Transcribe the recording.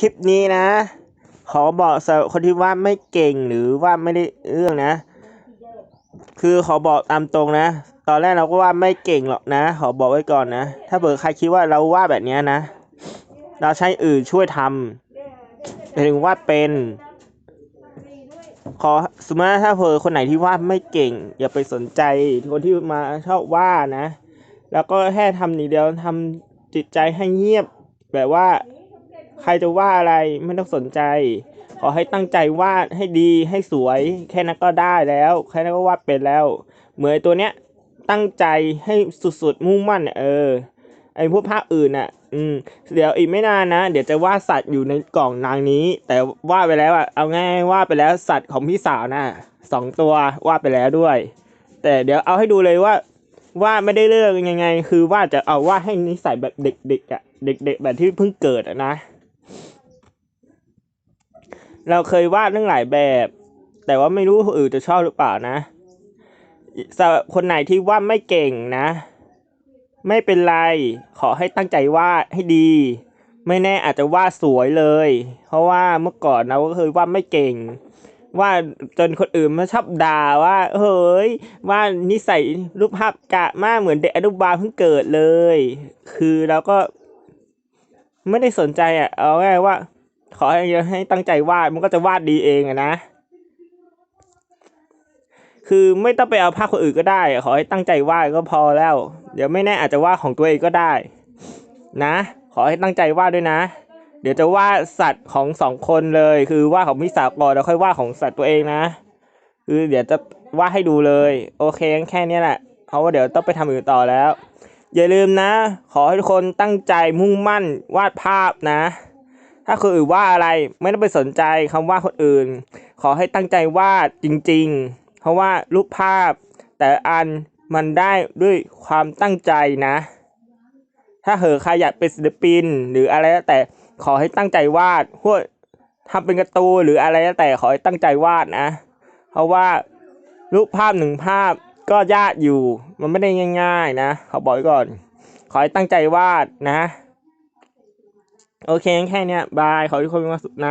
คลิปนี้นะ ขอบอกสำหรับคนที่ว่าไม่เก่งหรือว่าไม่ได้เรื่องนะ คือขอบอกตามตรงนะ ตอนแรกเราก็ว่าไม่เก่งหรอกนะ ขอบอกไว้ก่อนนะ ถ้าเผื่อใครคิดว่าเราว่าแบบนี้นะ เราใช้อื่นช่วยทำหมายถึงว่าเป็นขอสมมติถ้าเผื่อคนไหนที่วาดไม่เก่ง อย่าไปสนใจคนที่มาชอบว่านะ แล้วก็แค่ทำอย่างเดียวทำจิตใจให้เงียบแบบว่า ใครจะว่าอะไรไม่ต้องสนใจ ขอให้ตั้งใจวาดให้ดีให้สวย แค่นั้นก็ได้แล้ว แค่นั้นก็วาดเป็นแล้ว เหมือนตัวเนี้ยตั้งใจให้สุดๆมุ่งมั่นเนี่ยเออไอพวกภาคอื่นอะ อืม เดี๋ยวอีกไม่นานนะ เดี๋ยวจะวาดสัตว์อยู่ในกล่องนางนี้ แต่วาดไปแล้วอะ เอาง่ายวาดไปแล้วสัตว์ของพี่สาวนะสองตัววาดไปแล้วด้วย แต่เดี๋ยวเอาให้ดูเลยว่าว่าไม่ได้เลือกยังไง คือว่าจะเอาว่าให้นิสัยแบบเด็กๆอะ เด็ก ๆ แบบที่เพิ่งเกิดอะนะ เราเคยวาดเรื่องหลายแบบ แต่ว่าไม่รู้คนอื่นจะชอบหรือเปล่านะสำหรับคนไหนที่วาดไม่เก่งนะ ไม่เป็นไร ขอให้ตั้งใจวาดให้ดี ไม่แน่อาจจะวาดสวยเลย เพราะว่าเมื่อก่อนเราก็เคยวาดไม่เก่งวาดจนคนอื่นมาชอบด่าว่าเฮ้ยวาดนิสัยรูปภาพกะมากเหมือนเด็กอนุบาลเพิ่งเกิดเลย คือเราก็ไม่ได้สนใจอะ เอาง่ายว่า ขอให้ให้ตั้งใจวาดมันก็จะวาดดีเองอะนะ คือไม่ต้องไปเอาภาพคนอื่นก็ได้ ขอให้ตั้งใจวาดก็พอแล้ว เดี๋ยวไม่แน่อาจจะวาดของตัวเองก็ได้ นะ ขอให้ตั้งใจวาดด้วยนะ เดี๋ยวจะวาดสัตว์ของสองคนเลย คือวาดของพี่สาวก่อนแล้วค่อยวาดของสัตว์ตัวเองนะ คือเดี๋ยวจะวาดให้ดูเลย โอเคแค่นี้แหละเพราะว่าเดี๋ยวต้องไปทำอื่นต่อแล้วอย่าลืมนะ ขอให้ทุกคนตั้งใจมุ่งมั่นวาดภาพนะ ถ้าคนอื่นว่าอะไรไม่ต้องไปสนใจคำว่าคนอื่น ขอให้ตั้งใจวาดจริง ๆ เพราะว่ารูปภาพ แต่อันมันได้ด้วยความตั้งใจนะ ถ้าเหอใครอยากเป็นศิลปินหรืออะไรแล้วแต่ขอให้ตั้งใจวาดพวกทำเป็นกร์ตูหรืออะไรแล้วแต่ขอให้ตั้งใจวาดนะ เพราะว่ารูปภาพหนึ่งภาพก็ยากอยู่ มันไม่ได้ง่าย ๆ นะขอบอกไว้ก่อน ขอให้ตั้งใจวาดนะ โอเคงั้นแค่เนี้ยบาย ขอให้ทุกคนมีความสุขนะ